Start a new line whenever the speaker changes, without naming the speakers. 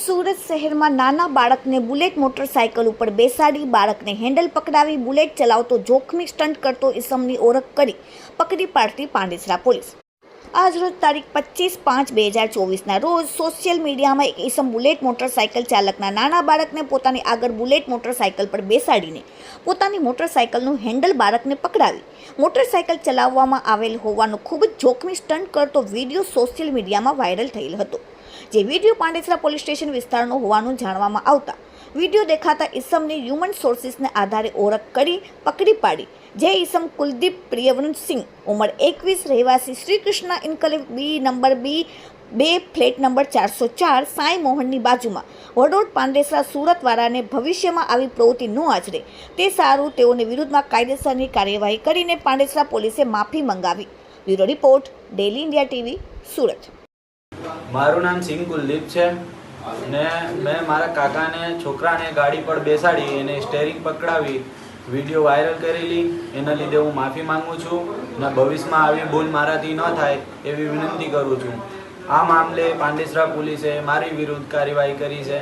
સુરત શહેરમાં નાના બાળકને બુલેટ મોટરસાયકલ ઉપર બેસાડી બાળકને હેન્ડલ પકડાવી બુલેટ ચલાવતો જોખમી સ્ટન્ટ કરતો ઇસમની ઓળખ કરી પકડી પાડતી પાંડેસરા પોલીસ. આજરોજ તારીખ પચીસ પાંચ બે હજાર ચોવીસના રોજ સોશિયલ મીડિયામાં એક ઇસમ બુલેટ મોટરસાયકલ ચાલકના નાના બાળકને પોતાની આગળ બુલેટ મોટરસાયકલ પર બેસાડીને પોતાની મોટરસાયકલનું હેન્ડલ બાળકને પકડાવી મોટરસાયકલ ચલાવવામાં આવેલ હોવાનો ખૂબ જ જોખમી સ્ટન્ટ કરતો વીડિયો સોશિયલ મીડિયામાં વાયરલ થયેલ હતો. જે વીડિયો પાંડેસરા પોલીસ સ્ટેશન વિસ્તારનો હોવાનું જાણવામાં આવતા. વીડિયો દેખાતા ઈસમની હ્યુમન સોર્સિસને આધારે ઓળખ કરી પકડી પાડી. જે ઈસમ કુલદીપ પ્રિયવંતસિંહ, ઉંમર એકવીસ, રહેવાસી Shri Krishna enclave B, number B, બે, ફ્લેટ નંબર ચારસો ચાર, સાંઈ મોહનની બાજુમાં. વડોદ પાંડેસરા સુરતવાળાને ભવિષ્યમાં આવી પ્રવૃત્તિ ન આચરે. તે સારું, તેઓને વિરુદ્ધમાં કાયદેસરની કાર્યવાહી કરીને પાંડેસરા પોલીસે માફી મંગાવી. Bureau report daily India TV, Surat.
મારું નામ સિંહ કુલદીપ છે ને મેં મારા કાકાને, છોકરાને ગાડી પર બેસાડી એને સ્ટેરિંગ પકડાવી વીડિયો વાયરલ કરેલી. એના લીધે હું માફી માંગુ છું ને ભવિષ્યમાં આવી ભૂલ મારાથી ન થાય એવી વિનંતી કરું છું. આ મામલે પાંડેસરા પોલીસે મારી વિરુદ્ધ કાર્યવાહી કરી છે.